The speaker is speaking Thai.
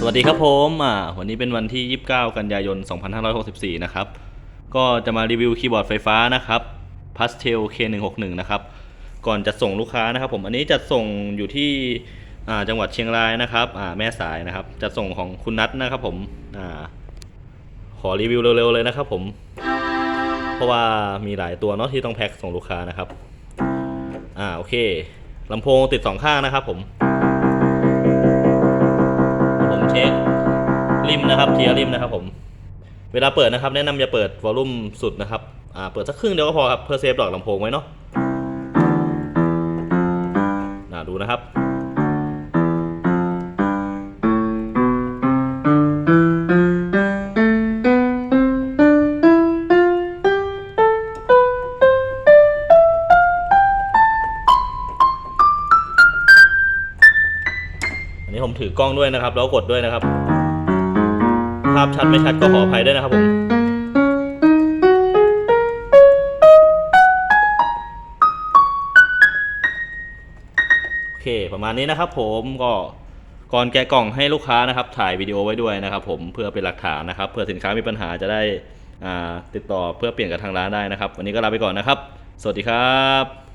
สวัสดีครับผมอ่าวันนี้เป็นวันที่ 29 กันยายน 2564 นะครับ ก็จะมารีวิวคีย์บอร์ดไฟฟ้านะครับ Pastel K161 นะครับ ก่อนจะส่งลูกค้านะครับ ผมอันนี้จะส่งอยู่ที่อ่าจังหวัดเชียงรายนะครับอ่าแม่สายนะครับ จะส่งของคุณนัทนะครับผมอ่าขอรีวิวเร็วๆเลยนะครับผม เพราะว่ามีหลายตัวเนาะที่ต้องแพ็คส่งลูกค้านะครับ อ่าโอเคลำโพงติดสองข้างนะครับผม นะครับเทียร์ริมนะครับผมเวลาเปิดนะครับ แนะนำอย่าเปิดวอลลุ่มสุดนะครับอ่าเปิดสักครึ่งเดียวก็พอครับเพื่อเซฟดอกลำโพงไว้เนาะอ่าดูนะครับอันนี้ผมถือกล้องด้วยนะครับ แล้วกดด้วยนะครับ ภาพชัดไม่ชัดก็ขออภัยด้วยนะครับผมโอเคประมาณนี้นะครับผมก็ก่อนแกะกล่องให้ลูกค้านะครับ ถ่ายวิดีโอไว้ด้วยนะครับ ผมเพื่อเป็นหลักฐานนะครับเพื่อสินค้ามีปัญหาจะได้ติดต่อเพื่อเปลี่ยนกับทางร้านได้นะครับ วันนี้ก็ลาไปก่อนนะครับ สวัสดีครับ